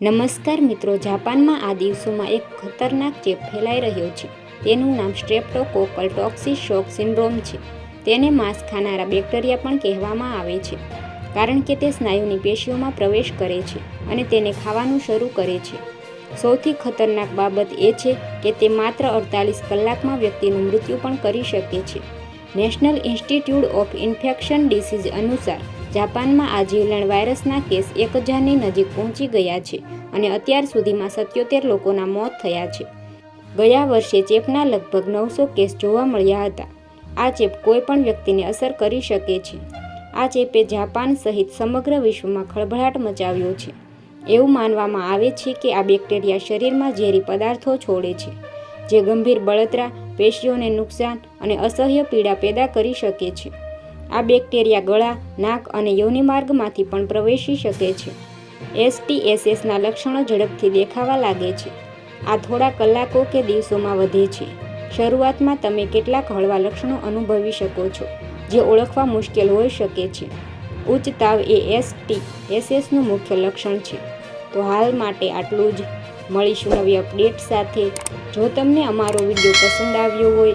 નમસ્કાર મિત્રો, જાપાનમાં આ દિવસોમાં એક ખતરનાક ચેપ ફેલાઈ રહ્યો છે. તેનું નામ સ્ટ્રેપ્ટોકોકલ ટોક્સિસ શોક સિન્ડ્રોમ છે. તેને માંસ ખાનારા બેક્ટેરિયા પણ કહેવામાં આવે છે, કારણ કે તે સ્નાયુની પેશીઓમાં પ્રવેશ કરે છે અને તેને ખાવાનું શરૂ કરે છે. સૌથી ખતરનાક બાબત એ છે કે તે માત્ર અડતાલીસ કલાકમાં વ્યક્તિનું મૃત્યુ પણ કરી શકે છે. National institute of infection disease અનુસાર જાપાનમાં આ જીવલેણ વાયરસના કેસ એક હજારની નજીક પહોંચી ગયા છે અને અત્યાર સુધીમાં સત્યોતેર લોકોના મોત થયા છે. ગયા વર્ષે ચેપના લગભગ નવસો કેસ જોવા મળ્યા હતા. આ ચેપ કોઈ પણ વ્યક્તિને અસર કરી શકે છે. આ ચેપે જાપાન સહિત સમગ્ર વિશ્વમાં ખળભળાટ મચાવ્યો છે. એવું માનવામાં આવે છે કે આ બેક્ટેરિયા શરીરમાં ઝેરી પદાર્થો છોડે છે, જે ગંભીર બળતરા, પેશીઓને નુકસાન અને અસહ્ય પીડા પેદા કરી શકે છે. આ બેક્ટેરિયા ગળા, નાક અને યોનિમાર્ગમાંથી પણ પ્રવેશી શકે છે. એસટીએસએસના લક્ષણો ઝડપથી દેખાવા લાગે છે. આ થોડા કલાકો કે દિવસોમાં વધે છે. શરૂઆતમાં તમે કેટલાક હળવા લક્ષણો અનુભવી શકો છો, જે ઓળખવા મુશ્કેલ હોઈ શકે છે. ઉચ્ચ તાવ એ એસટી એસએસનું મુખ્ય લક્ષણ છે. તો હાલ માટે આટલું જ. મળીશું નવી અપડેટ સાથે. જો તમને અમારો વીડિયો પસંદ આવ્યો હોય